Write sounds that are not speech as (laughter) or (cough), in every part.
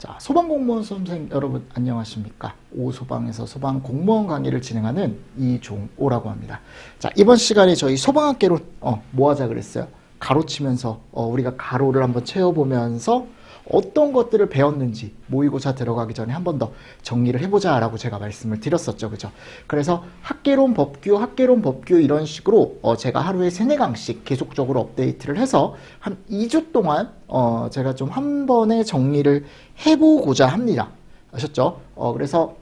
자, 소방공무원 수험생 여러분 안녕하십니까? 오소방에서 소방 공무원 강의를 진행하는 이종오라고 합니다. 자, 이번 시간에 저희 소방학개론 어, 뭐 하자 그랬어요? 가로치면서 어, 우리가 가로를 한번 채워보면서 어떤 것들을 배웠는지 모의고사 들어가기 전에 한 번 더 정리를 해보자 라고 제가 말씀을 드렸었죠. 그죠? 그래서 학개론 법규, 학개론 법규 이런 식으로 어 제가 하루에 세네 강씩 계속적으로 업데이트를 해서 한 2주 동안 어 제가 좀 한 번에 정리를 해보고자 합니다. 아셨죠? 어 그래서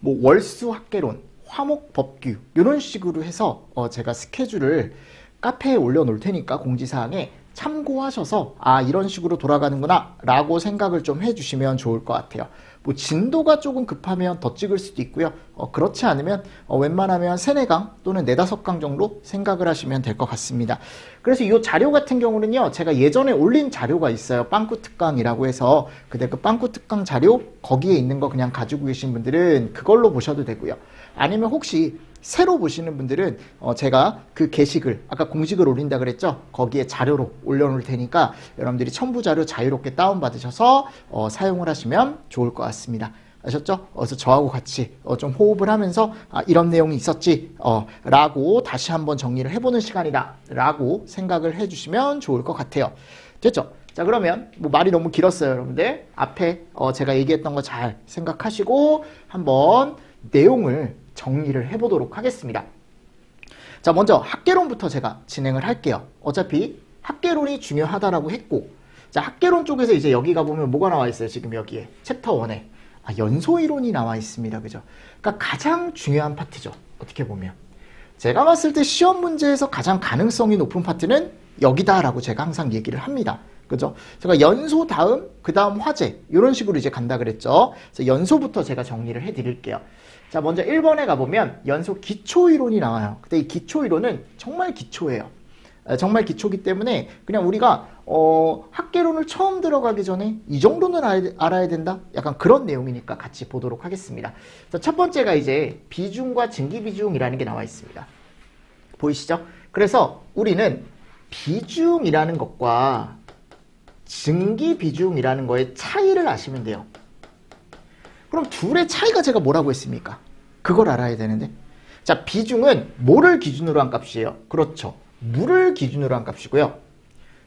뭐 월수 학개론, 화목 법규 이런 식으로 해서 어 제가 스케줄을 카페에 올려놓을 테니까 공지사항에 참고하셔서 아 이런 식으로 돌아가는구나 라고 생각을 좀 해주시면 좋을 것 같아요. 뭐 진도가 조금 급하면 더 찍을 수도 있고요. 어, 그렇지 않으면 어, 웬만하면 세네 강 또는 네다섯 강 정도 생각을 하시면 될 것 같습니다. 그래서 이 자료 같은 경우는요 제가 예전에 올린 자료가 있어요. 빵꾸 특강이라고 해서. 근데 그 빵꾸 특강 자료 거기에 있는 거 그냥 가지고 계신 분들은 그걸로 보셔도 되고요. 아니면 혹시 새로 보시는 분들은 어 제가 그 게시글 아까 공식을 올린다 그랬죠 거기에 자료로 올려놓을 테니까 여러분들이 첨부 자료 자유롭게 다운 받으셔서 어 사용을 하시면 좋을 것 같습니다 아셨죠? 어서 저하고 같이 어좀 호흡을 하면서 아 이런 내용이 있었지 어 라고 다시 한번 정리를 해보는 시간이다 라고 생각을 해주시면 좋을 것 같아요 됐죠? 자 그러면 뭐 말이 너무 길었어요 여러분들 앞에 어 제가 얘기했던 거 잘 생각하시고 한번 내용을 정리를 해보도록 하겠습니다. 자, 먼저 학개론부터 제가 진행을 할게요. 어차피 학개론이 중요하다라고 했고, 자, 학개론 쪽에서 이제 여기 가보면 뭐가 나와 있어요? 지금 여기에. 챕터 1에. 아, 연소이론이 나와 있습니다. 그죠? 그러니까 가장 중요한 파트죠. 어떻게 보면. 제가 봤을 때 시험 문제에서 가장 가능성이 높은 파트는 여기다라고 제가 항상 얘기를 합니다. 그죠? 제가 연소 다음, 그 다음 화제, 이런 식으로 이제 간다 그랬죠. 그래서 연소부터 제가 정리를 해 드릴게요. 자, 먼저 1번에 가보면 연소 기초 이론이 나와요. 근데 이 기초 이론은 정말 기초예요. 정말 기초기 때문에 그냥 우리가 어, 학개론을 처음 들어가기 전에 이 정도는 알 아야 된다? 약간 그런 내용이니까 같이 보도록 하겠습니다. 자, 첫 번째가 이제 비중과 증기비중이라는 게 나와 있습니다. 보이시죠? 그래서 우리는 비중이라는 것과 증기 비중이라는 거의 차이를 아시면 돼요. 그럼 둘의 차이가 제가 뭐라고 했습니까? 그걸 알아야 되는데. 자, 비중은 뭐를 기준으로 한 값이에요? 그렇죠. 물을 기준으로 한 값이고요.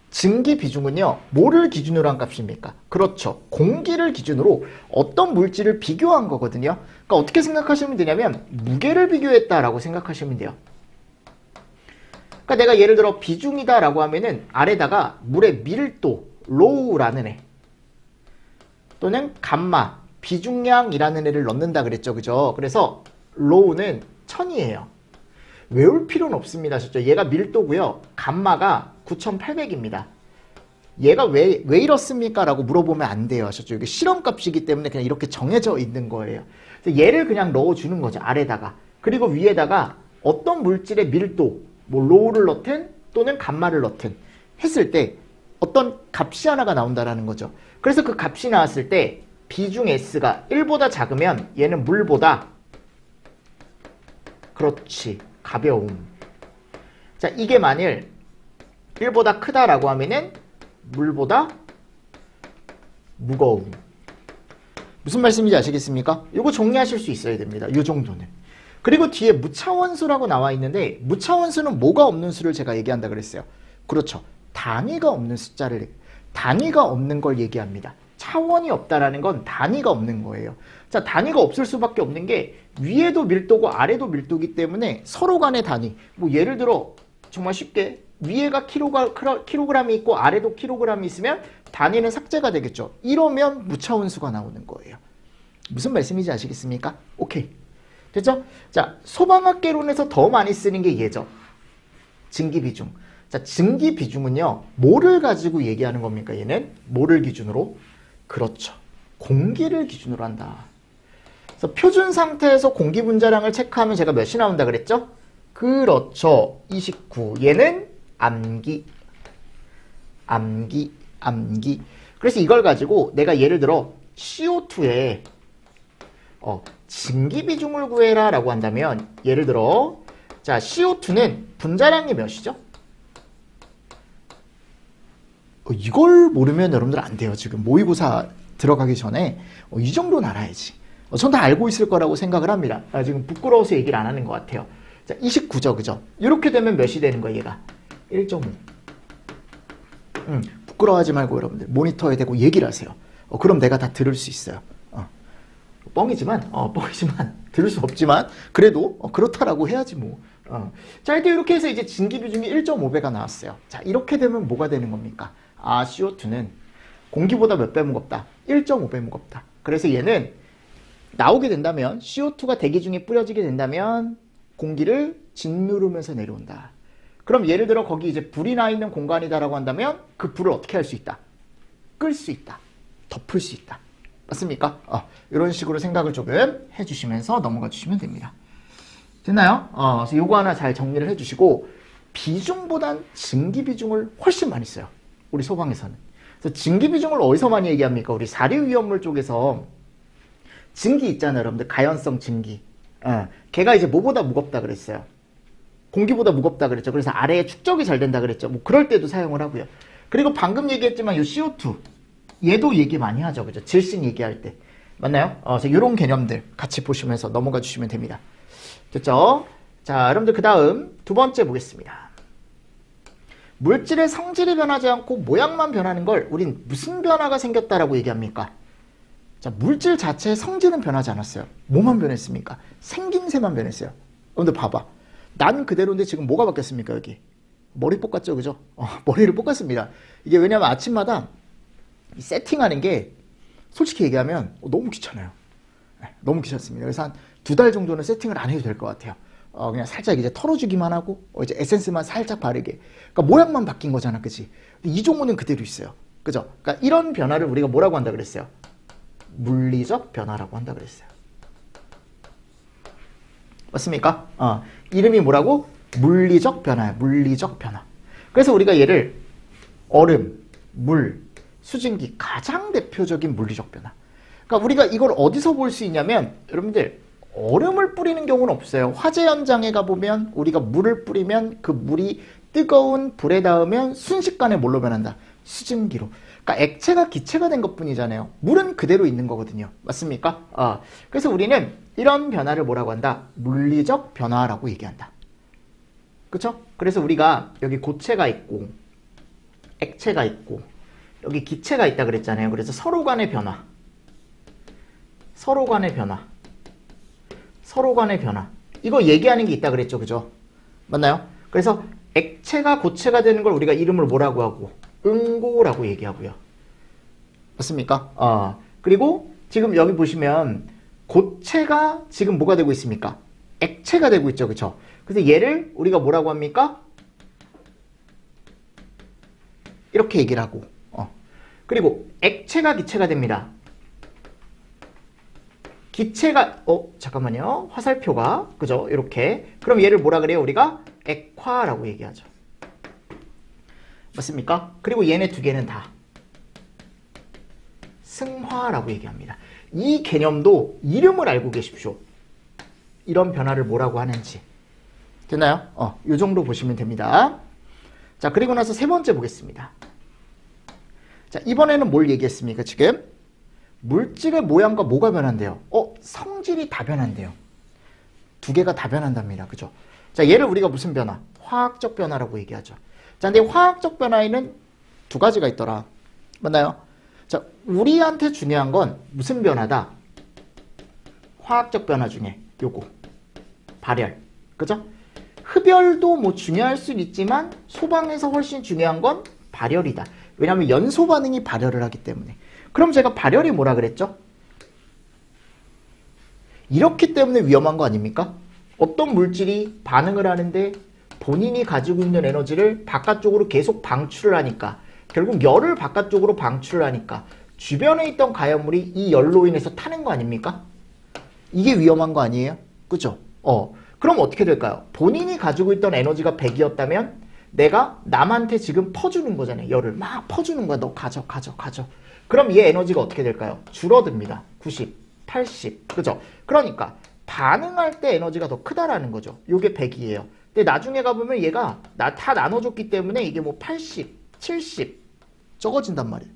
증기 비중은요, 뭐를 기준으로 한 값입니까? 그렇죠. 공기를 기준으로 어떤 물질을 비교한 거거든요. 그러니까 어떻게 생각하시면 되냐면, 무게를 비교했다라고 생각하시면 돼요. 그러니까 내가 예를 들어 비중이다라고 하면은 아래다가 물의 밀도, 로우라는 애, 또는 감마, 비중량이라는 애를 넣는다 그랬죠. 그죠? 그래서 로우는 천이에요. 외울 필요는 없습니다. 진짜 얘가 밀도고요. 감마가 9800입니다. 얘가 왜, 왜 이렇습니까? 라고 물어보면 안 돼요. 아셨죠? 이게 실험값이기 때문에 그냥 이렇게 정해져 있는 거예요. 얘를 그냥 넣어주는 거죠. 아래다가. 그리고 위에다가 어떤 물질의 밀도, 뭐 로우를 넣든 또는 감마를 넣든 했을 때 어떤 값이 하나가 나온다라는 거죠. 그래서 그 값이 나왔을 때 비중 S가 1보다 작으면 얘는 물보다 그렇지 가벼움 자 이게 만일 1보다 크다라고 하면은 물보다 무거움 무슨 말씀인지 아시겠습니까? 이거 정리하실 수 있어야 됩니다. 이 정도는. 그리고 뒤에 무차원수라고 나와 있는데 무차원수는 뭐가 없는 수를 제가 얘기한다 그랬어요. 그렇죠. 단위가 없는 숫자를 단위가 없는 걸 얘기합니다. 차원이 없다라는 건 단위가 없는 거예요. 자, 단위가 없을 수밖에 없는 게 위에도 밀도고 아래도 밀도기 때문에 서로 간의 단위. 뭐 예를 들어 정말 쉽게 위에가 킬로가, 킬로그램이 있고 아래도 킬로그램이 있으면 단위는 삭제가 되겠죠. 이러면 무차원수가 나오는 거예요. 무슨 말씀인지 아시겠습니까? 오케이. 됐죠? 자, 소방학개론에서 더 많이 쓰는 게 얘죠. 증기 비중. 자, 증기 비중은요, 뭐를 가지고 얘기하는 겁니까, 얘는? 뭐를 기준으로? 그렇죠. 공기를 기준으로 한다. 그래서 표준 상태에서 공기 분자량을 체크하면 제가 몇이 나온다 그랬죠? 그렇죠. 29. 얘는 암기. 암기, 암기. 그래서 이걸 가지고 내가 예를 들어 CO2에 어, 증기 비중을 구해라 라고 한다면 예를 들어 자 CO2는 분자량이 몇이죠? 어, 이걸 모르면 여러분들 안 돼요. 지금 모의고사 들어가기 전에 어, 이 정도는 알아야지. 어, 전다 알고 있을 거라고 생각을 합니다. 아, 지금 부끄러워서 얘기를 안 하는 것 같아요. 자, 29죠, 그죠? 이렇게 되면 몇이 되는 거예요, 얘가? 1.5. 음, 부끄러워하지 말고 여러분들 모니터에 대고 얘기를 하세요. 어, 그럼 내가 다 들을 수 있어요. 어. 뻥이지만, 어, (laughs) 뻥이지만, 들을 수 없지만, 그래도, 어, 그렇다라고 해야지 뭐. 어. 자, 일단 이렇게 해서 이제 진기 비중이 1.5배가 나왔어요. 자, 이렇게 되면 뭐가 되는 겁니까? 아, CO2는 공기보다 몇 배 무겁다? 1.5배 무겁다. 그래서 얘는 나오게 된다면, CO2가 대기 중에 뿌려지게 된다면, 공기를 짓누르면서 내려온다. 그럼 예를 들어 거기 이제 불이 나 있는 공간이다라고 한다면 그 불을 어떻게 할 수 있다? 끌 수 있다. 덮을 수 있다. 맞습니까? 어, 이런 식으로 생각을 조금 해주시면서 넘어가 주시면 됩니다. 됐나요? 어, 그래서 요거 하나 잘 정리를 해주시고 비중보단 증기 비중을 훨씬 많이 써요. 우리 소방에서는. 그래서 증기 비중을 어디서 많이 얘기합니까? 우리 사류 위험물 쪽에서 증기 있잖아요, 여러분들. 가연성 증기. 어, 걔가 이제 뭐보다 무겁다 그랬어요. 공기보다 무겁다 그랬죠. 그래서 아래에 축적이 잘 된다 그랬죠. 뭐 그럴 때도 사용을 하고요. 그리고 방금 얘기했지만 이 CO2 얘도 얘기 많이 하죠. 그죠? 질신 얘기할 때. 맞나요? 어, 이런 개념들 같이 보시면서 넘어가 주시면 됩니다. 됐죠? 자, 여러분들 그 다음 두 번째 보겠습니다. 물질의 성질이 변하지 않고 모양만 변하는 걸 우린 무슨 변화가 생겼다라고 얘기합니까? 자, 물질 자체의 성질은 변하지 않았어요. 뭐만 변했습니까? 생김새만 변했어요. 여러분들 봐봐. 난 그대로인데 지금 뭐가 바뀌었습니까, 여기? 머리 볶았죠, 그죠? 어, (laughs) 머리를 볶았습니다. 이게 왜냐면 아침마다 세팅하는 게 솔직히 얘기하면 너무 귀찮아요. 네, 너무 귀찮습니다. 그래서 한 두 달 정도는 세팅을 안 해도 될 것 같아요. 어, 그냥 살짝 이제 털어주기만 하고, 어, 이제 에센스만 살짝 바르게. 그러니까 모양만 바뀐 거잖아, 그치? 이 종호는 그대로 있어요. 그죠? 그러니까 이런 변화를 우리가 뭐라고 한다 그랬어요? 물리적 변화라고 한다 그랬어요. 맞습니까? 어, 이름이 뭐라고? 물리적 변화야. 물리적 변화. 그래서 우리가 얘를 얼음, 물, 수증기 가장 대표적인 물리적 변화. 그러니까 우리가 이걸 어디서 볼 수 있냐면 여러분들 얼음을 뿌리는 경우는 없어요. 화재 현장에 가보면 우리가 물을 뿌리면 그 물이 뜨거운 불에 닿으면 순식간에 뭘로 변한다? 수증기로. 그러니까 액체가 기체가 된 것뿐이잖아요. 물은 그대로 있는 거거든요. 맞습니까? 아, 그래서 우리는 이런 변화를 뭐라고 한다? 물리적 변화라고 얘기한다. 그쵸? 그래서 우리가 여기 고체가 있고 액체가 있고 여기 기체가 있다 그랬잖아요. 그래서 서로 간의 변화 서로 간의 변화 서로 간의 변화 이거 얘기하는 게 있다 그랬죠. 그죠? 맞나요? 그래서 액체가 고체가 되는 걸 우리가 이름을 뭐라고 하고 응고라고 얘기하고요. 맞습니까? 아, 그리고 지금 여기 보시면 고체가 지금 뭐가 되고 있습니까? 액체가 되고 있죠. 그쵸? 그래서 얘를 우리가 뭐라고 합니까? 이렇게 얘기를 하고 어. 그리고 액체가 기체가 됩니다. 기체가 어 잠깐만요 화살표가 그죠 이렇게 그럼 얘를 뭐라 그래요 우리가 액화라고 얘기하죠 맞습니까? 그리고 얘네 두 개는 다 승화라고 얘기합니다. 이 개념도 이름을 알고 계십시오. 이런 변화를 뭐라고 하는지. 됐나요? 어, 요 정도 보시면 됩니다. 자, 그리고 나서 세 번째 보겠습니다. 자, 이번에는 뭘 얘기했습니까, 지금? 물질의 모양과 뭐가 변한대요? 어, 성질이 다 변한대요. 두 개가 다 변한답니다. 그죠? 자, 얘를 우리가 무슨 변화? 화학적 변화라고 얘기하죠. 자, 근데 화학적 변화에는 두 가지가 있더라. 맞나요? 자, 우리한테 중요한 건 무슨 변화다? 화학적 변화 중에 요거. 발열. 그죠? 흡열도 뭐 중요할 수는 있지만 소방에서 훨씬 중요한 건 발열이다. 왜냐하면 연소 반응이 발열을 하기 때문에. 그럼 제가 발열이 뭐라 그랬죠? 이렇기 때문에 위험한 거 아닙니까? 어떤 물질이 반응을 하는데 본인이 가지고 있는 에너지를 바깥쪽으로 계속 방출을 하니까 결국 열을 바깥쪽으로 방출을 하니까 주변에 있던 가연물이 이 열로 인해서 타는 거 아닙니까? 이게 위험한 거 아니에요? 그죠? 어. 그럼 어떻게 될까요? 본인이 가지고 있던 에너지가 100이었다면 내가 남한테 지금 퍼주는 거잖아요. 열을 막 퍼주는 거야. 너 가져, 가져, 가져. 그럼 이 에너지가 어떻게 될까요? 줄어듭니다. 90, 80. 그죠? 그러니까 반응할 때 에너지가 더 크다라는 거죠. 요게 100이에요. 근데 나중에 가보면 얘가 나, 다 나눠줬기 때문에 이게 뭐 80, 70, 적어진단 말이에요.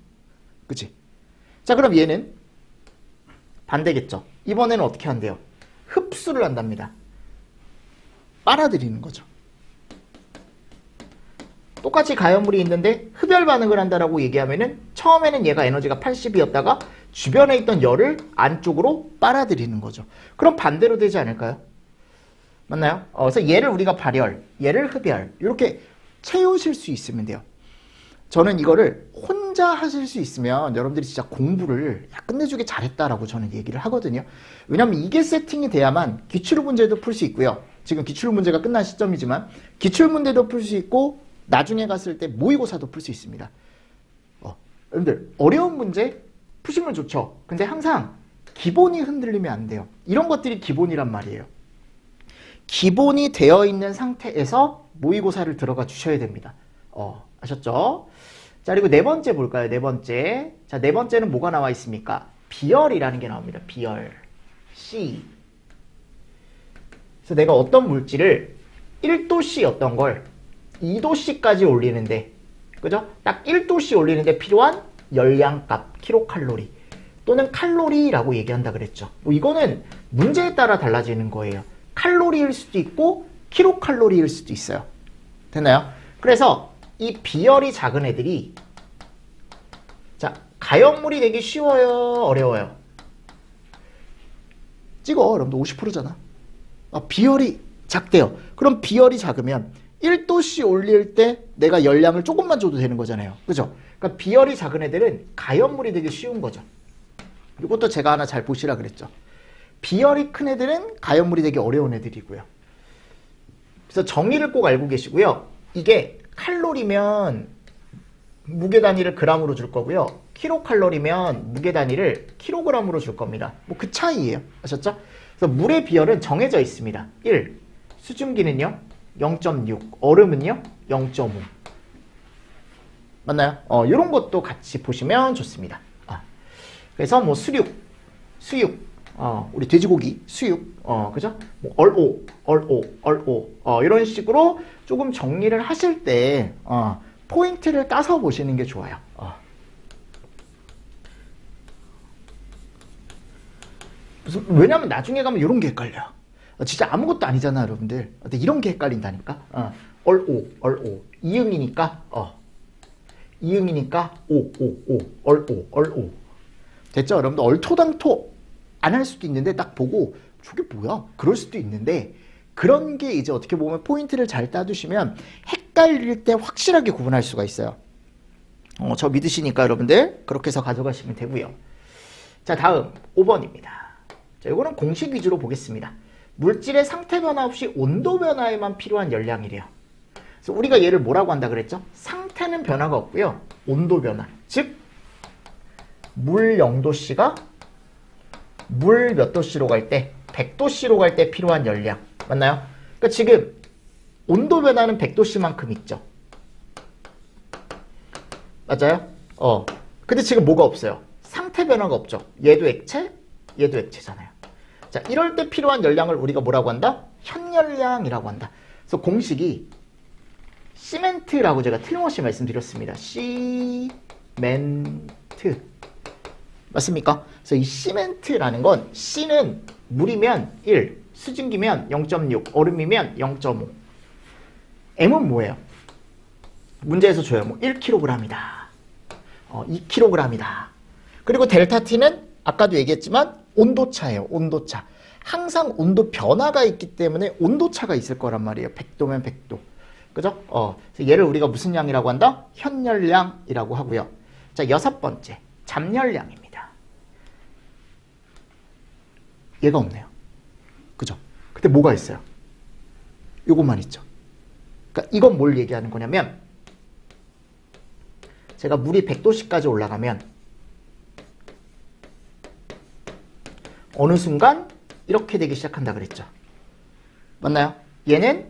그치? 자, 그럼 얘는 반대겠죠. 이번에는 어떻게 한대요? 흡수를 한답니다. 빨아들이는 거죠. 똑같이 가연물이 있는데 흡열 반응을 한다라고 얘기하면은 처음에는 얘가 에너지가 80이었다가 주변에 있던 열을 안쪽으로 빨아들이는 거죠. 그럼 반대로 되지 않을까요? 맞나요? 어, 그래서 얘를 우리가 발열, 얘를 흡열 이렇게 채우실 수 있으면 돼요. 저는 이거를 혼자 하실 수 있으면 여러분들이 진짜 공부를 야, 끝내주게 잘했다라고 저는 얘기를 하거든요. 왜냐하면 이게 세팅이 돼야만 기출 문제도 풀 수 있고요. 지금 기출 문제가 끝난 시점이지만 기출 문제도 풀 수 있고 나중에 갔을 때 모의고사도 풀 수 있습니다. 어, 여러분들 어려운 문제 푸시면 좋죠. 근데 항상 기본이 흔들리면 안 돼요. 이런 것들이 기본이란 말이에요. 기본이 되어 있는 상태에서 모의고사를 들어가 주셔야 됩니다. 어, 아셨죠? 자, 그리고 네 번째 볼까요? 네 번째. 자, 네 번째는 뭐가 나와 있습니까? 비열이라는 게 나옵니다. 비열. C. 그래서 내가 어떤 물질을 1도씨였던 걸 2도씨까지 올리는데, 그죠? 딱 1도씨 올리는데 필요한 열량값, 킬로칼로리. 또는 칼로리라고 얘기한다 그랬죠. 뭐 이거는 문제에 따라 달라지는 거예요. 칼로리일 수도 있고, 킬로칼로리일 수도 있어요. 됐나요? 그래서 이 비열이 작은 애들이 자 가연물이 되기 쉬워요 어려워요 찍어 여러분들 50%잖아 아, 비열이 작대요 그럼 비열이 작으면 1도씨 올릴 때 내가 열량을 조금만 줘도 되는 거잖아요 그죠 그러니까 비열이 작은 애들은 가연물이 되기 쉬운 거죠 이것도 제가 하나 잘 보시라 그랬죠 비열이 큰 애들은 가연물이 되기 어려운 애들이고요 그래서 정의를 꼭 알고 계시고요 이게 칼로리면 무게 단위를 그람으로 줄 거고요. 킬로칼로리면 무게 단위를 킬로그램으로 줄 겁니다. 뭐 그 차이예요. 아셨죠? 그래서 물의 비열은 정해져 있습니다. 1. 수증기는요. 0.6. 얼음은요. 0.5. 맞나요? 어, 이런 것도 같이 보시면 좋습니다. 아, 그래서 뭐 수륙, 수육, 어, 우리 돼지고기, 수육, 어, 그죠? 뭐 얼오, 얼오, 얼오, 어, 이런 식으로 조금 정리를 하실 때, 어, 포인트를 따서 보시는 게 좋아요. 어. 무슨, 왜냐면 나중에 가면 이런 게 헷갈려. 어, 진짜 아무것도 아니잖아, 여러분들. 근데 이런 게 헷갈린다니까. 어, 얼오, 얼오. 이응이니까, 어. 이응이니까, 오, 오, 오. 얼오, 얼오. 됐죠? 여러분들 얼토당토 안 할 수도 있는데 딱 보고 저게 뭐야? 그럴 수도 있는데 그런 게 이제 어떻게 보면 포인트를 잘 따두시면 헷갈릴 때 확실하게 구분할 수가 있어요. 어, 저 믿으시니까 여러분들 그렇게 해서 가져가시면 되고요. 자 다음 5번입니다. 자 이거는 공식 위주로 보겠습니다. 물질의 상태 변화 없이 온도 변화에만 필요한 열량이래요. 그래서 우리가 얘를 뭐라고 한다 그랬죠? 상태는 변화가 없고요. 온도 변화. 즉, 물 0도씨가 물 몇 도씨로 갈 때, 100도씨로 갈 때 필요한 열량. 맞나요? 그러니까 지금 온도 변화는 100도씨만큼 있죠. 맞아요? 어. 근데 지금 뭐가 없어요? 상태 변화가 없죠. 얘도 액체, 얘도 액체잖아요. 자, 이럴 때 필요한 열량을 우리가 뭐라고 한다? 현열량이라고 한다. 그래서 공식이 시멘트라고 제가 틀림없이 말씀드렸습니다. 시멘트. 맞습니까? 그래서 이 시멘트라는 건 C는 물이면 1, 수증기면 0.6, 얼음이면 0.5. M은 뭐예요? 문제에서 줘요. 뭐 1kg이다. 어, 2kg이다. 그리고 델타 T는 아까도 얘기했지만 온도차예요. 온도차. 항상 온도 변화가 있기 때문에 온도차가 있을 거란 말이에요. 100도면 100도. 그죠? 어, 얘를 우리가 무슨 양이라고 한다? 현열량이라고 하고요. 자, 여섯 번째. 잠열량입니다. 얘가 없네요. 그죠? 근데 뭐가 있어요? 요것만 있죠. 그러니까 이건 뭘 얘기하는 거냐면 제가 물이 100도씨까지 올라가면 어느 순간 이렇게 되기 시작한다 그랬죠. 맞나요? 얘는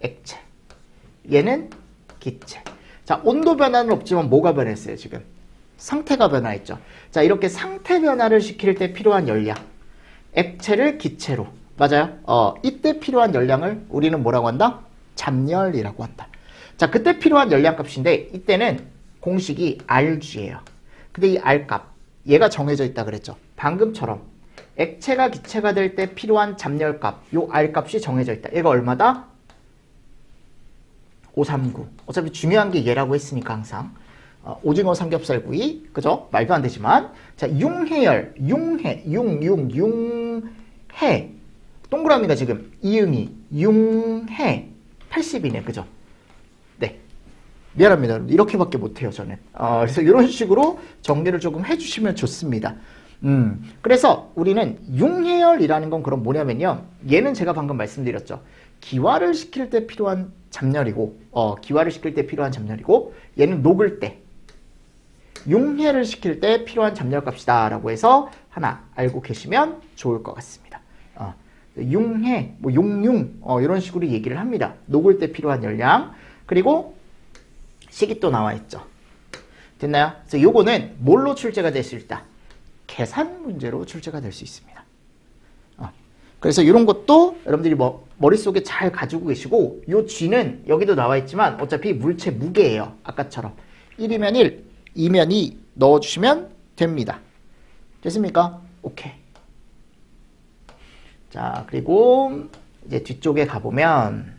액체, 얘는 기체. 자, 온도 변화는 없지만 뭐가 변했어요, 지금? 상태가 변화했죠. 자, 이렇게 상태 변화를 시킬 때 필요한 열량. 액체를 기체로. 맞아요? 어, 이때 필요한 열량을 우리는 뭐라고 한다? 잠열이라고 한다. 자, 그때 필요한 열량 값인데, 이때는 공식이 Rg예요. 근데 이 R값 얘가 정해져 있다 그랬죠. 방금처럼 액체가 기체가 될 때 필요한 잡열값 요 R값이 정해져 있다. 얘가 얼마다? 539. 어차피 중요한 게 얘라고 했으니까 항상. 어, 오징어 삼겹살 구이, 그죠? 말도 안 되지만. 자, 융해열, 융해, 융, 융, 융해. 동그라미가 지금 이응이, 융해. 80이네, 그죠? 네. 미안합니다. 이렇게밖에 못해요, 저는. 어, 그래서 이런 식으로 정리를 조금 해주시면 좋습니다. 음, 그래서 우리는 융해열이라는 건 그럼 뭐냐면요. 얘는 제가 방금 말씀드렸죠. 기화를 시킬 때 필요한 잡열이고, 어, 기화를 시킬 때 필요한 잡열이고, 얘는 녹을 때, 융해를 시킬 때 필요한 잡열값이다 라고 해서 하나 알고 계시면 좋을 것 같습니다. 어, 융해, 뭐 용융 어, 이런 식으로 얘기를 합니다. 녹을 때 필요한 열량 그리고 식이 또 나와 있죠. 됐나요? 그래서 요거는 뭘로 출제가 될 수 있다? 계산 문제로 출제가 될 수 있습니다. 어, 그래서 이런 것도 여러분들이 뭐 머릿속에 잘 가지고 계시고 요 G는 여기도 나와 있지만 어차피 물체 무게예요. 아까처럼 1이면 1, 2면 2 넣어주시면 됩니다. 됐습니까? 오케이. 자, 그리고 이제 뒤쪽에 가보면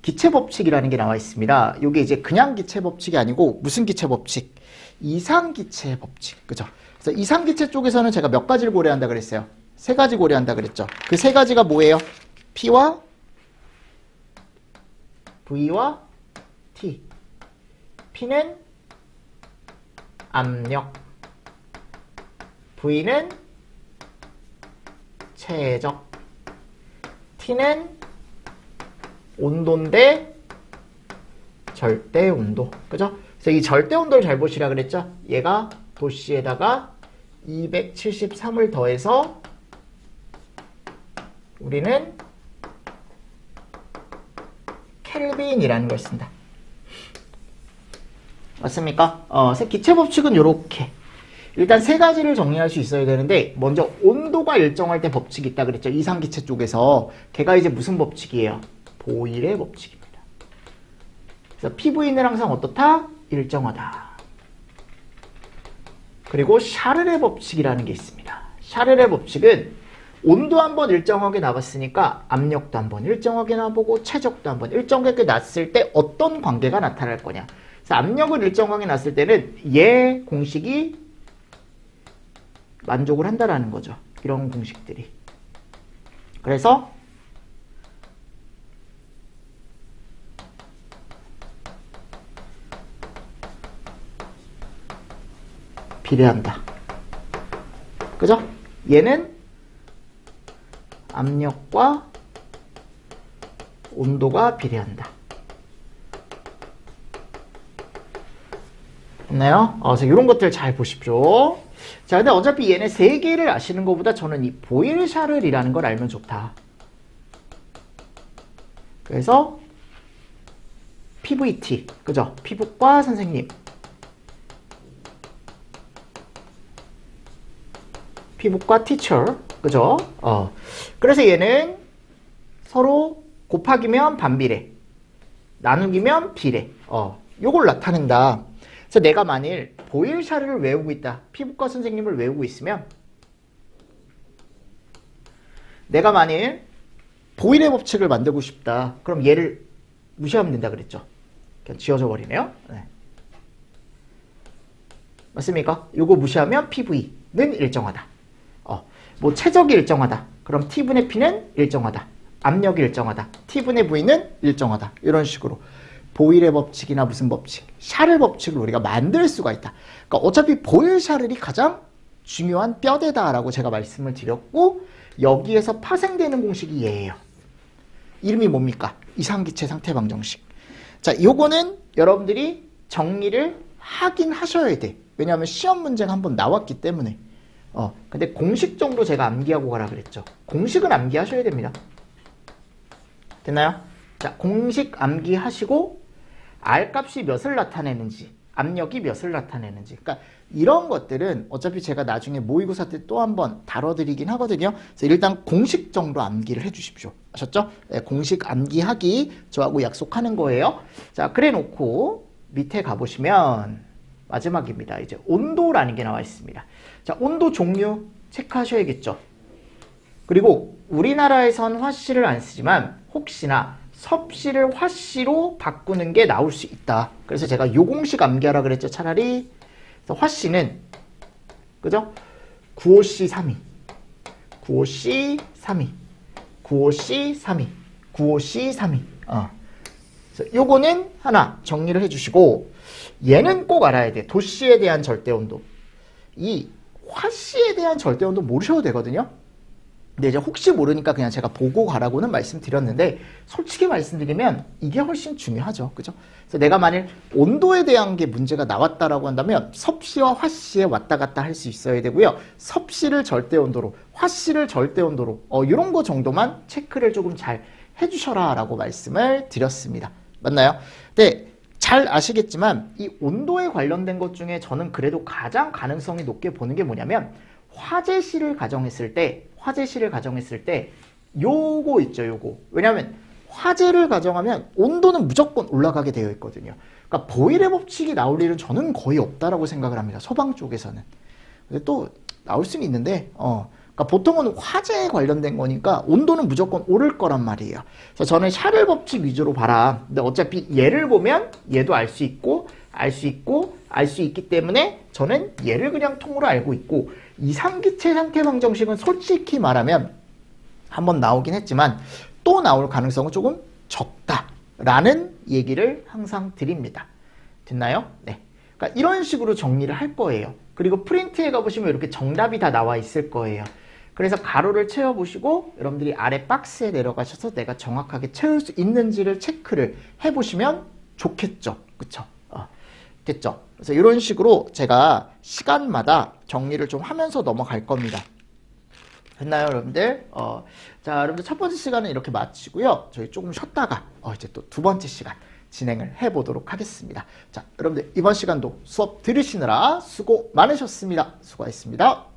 기체 법칙이라는 게 나와 있습니다. 이게 이제 그냥 기체 법칙이 아니고 무슨 기체 법칙? 이상 기체 법칙. 그죠? 그래서 이상 기체 쪽에서는 제가 몇 가지를 고려한다 그랬어요. 세 가지 고려한다 그랬죠. 그 세 가지가 뭐예요? P와 V와 T. P는 압력. V는 체적. T는 온도인데 절대 온도. 그죠? 그래서 이 절대 온도를 잘 보시라 그랬죠? 얘가 도시에다가 273을 더해서 우리는 켈빈이라는 걸 쓴다. 맞습니까? 어, 기체 법칙은 이렇게. 일단 세 가지를 정리할 수 있어야 되는데 먼저 온도가 일정할 때 법칙이 있다 그랬죠. 이상기체 쪽에서 걔가 이제 무슨 법칙이에요? 보일의 법칙입니다. 그래서 PV는 항상 어떻다? 일정하다. 그리고 샤르의 법칙이라는 게 있습니다. 샤르의 법칙은 온도 한번 일정하게 나왔으니까 압력도 한번 일정하게 나보고 체적도 한번 일정하게 났을 때 어떤 관계가 나타날 거냐. 그래서 압력을 일정하게 났을 때는 얘 공식이 만족을 한다라는 거죠. 이런 공식들이. 그래서 비례한다. 그죠? 얘는 압력과 온도가 비례한다. 됐나요? 어, 그래서 이런 것들 잘 보십시오. 자, 근데 어차피 얘네 세 개를 아시는 것보다 저는 이 보일샤를이라는 걸 알면 좋다. 그래서 PVT, 그죠? 피부과 선생님. 피부과 티처, 그죠? 어. 그래서 얘는 서로 곱하기면 반비례, 나누기면 비례. 어. 요걸 나타낸다. 그래서 내가 만일 보일 샤르를 외우고 있다. 피부과 선생님을 외우고 있으면 내가 만일 보일의 법칙을 만들고 싶다. 그럼 얘를 무시하면 된다 그랬죠. 그냥 지워져 버리네요. 네. 맞습니까? 요거 무시하면 PV는 일정하다. 어, 뭐 최적이 일정하다. 그럼 T분의 P는 일정하다. 압력이 일정하다. T분의 V는 일정하다. 이런 식으로. 보일의 법칙이나 무슨 법칙, 샤를 법칙을 우리가 만들 수가 있다. 그러니까 어차피 보일 샤를이 가장 중요한 뼈대다라고 제가 말씀을 드렸고 여기에서 파생되는 공식이 얘예요. 이름이 뭡니까? 이상기체 상태 방정식. 자, 요거는 여러분들이 정리를 하긴 하셔야 돼. 왜냐하면 시험 문제가 한번 나왔기 때문에. 어, 근데 공식 정도 제가 암기하고 가라 그랬죠. 공식은 암기하셔야 됩니다. 됐나요? 자, 공식 암기하시고 R 값이 몇을 나타내는지, 압력이 몇을 나타내는지. 그러니까 이런 것들은 어차피 제가 나중에 모의고사 때 또 한번 다뤄드리긴 하거든요. 그래서 일단 공식 정도 암기를 해주십시오. 아셨죠? 네, 공식 암기하기 저하고 약속하는 거예요. 자, 그래 놓고 밑에 가보시면 마지막입니다. 이제 온도라는 게 나와 있습니다. 자, 온도 종류 체크하셔야겠죠. 그리고 우리나라에선 화씨를 안 쓰지만 혹시나 섭씨를 화씨로 바꾸는 게 나올 수 있다. 그래서 제가 요공식 암기하라 그랬죠. 차라리 화씨는 그죠? 95C 3위 95C 3위 95C 3위 95C 3위 어. 요거는 하나 정리를 해주시고 얘는 꼭 알아야 돼. 도씨에 대한 절대 온도. 이 화씨에 대한 절대온도 모르셔도 되거든요. 근데 이제 혹시 모르니까 그냥 제가 보고 가라고는 말씀드렸는데 솔직히 말씀드리면 이게 훨씬 중요하죠. 그죠? 그래서 내가 만일 온도에 대한 게 문제가 나왔다라고 한다면 섭씨와 화씨에 왔다 갔다 할 수 있어야 되고요. 섭씨를 절대 온도로, 화씨를 절대 온도로 어 이런 거 정도만 체크를 조금 잘 해주셔라라고 말씀을 드렸습니다. 맞나요? 네. 잘 아시겠지만 이 온도에 관련된 것 중에 저는 그래도 가장 가능성이 높게 보는 게 뭐냐면 화재시를 가정했을 때 화재시를 가정했을 때 요거 있죠 요거. 왜냐하면 화재를 가정하면 온도는 무조건 올라가게 되어 있거든요. 그러니까 보일의 법칙이 나올 일은 저는 거의 없다라고 생각을 합니다. 소방 쪽에서는. 근데 또 나올 수는 있는데 어 그러니까 보통은 화재에 관련된 거니까 온도는 무조건 오를 거란 말이에요. 그래서 저는 샤를 법칙 위주로 봐라. 근데 어차피 얘를 보면 얘도 알 수 있고 알 수 있고 알 수 있기 때문에 저는 얘를 그냥 통으로 알고 있고 이상기체 상태 방정식은 솔직히 말하면 한번 나오긴 했지만 또 나올 가능성은 조금 적다라는 얘기를 항상 드립니다. 됐나요? 네. 그러니까 이런 식으로 정리를 할 거예요. 그리고 프린트에 가보시면 이렇게 정답이 다 나와 있을 거예요. 그래서 가로를 채워보시고 여러분들이 아래 박스에 내려가셔서 내가 정확하게 채울 수 있는지를 체크를 해보시면 좋겠죠. 그쵸? 어, 됐죠? 그래서 이런 식으로 제가 시간마다 정리를 좀 하면서 넘어갈 겁니다. 됐나요, 여러분들? 어, 자, 여러분들 첫 번째 시간은 이렇게 마치고요. 저희 조금 쉬었다가 어, 이제 또 두 번째 시간 진행을 해보도록 하겠습니다. 자, 여러분들 이번 시간도 수업 들으시느라 수고 많으셨습니다. 수고하셨습니다.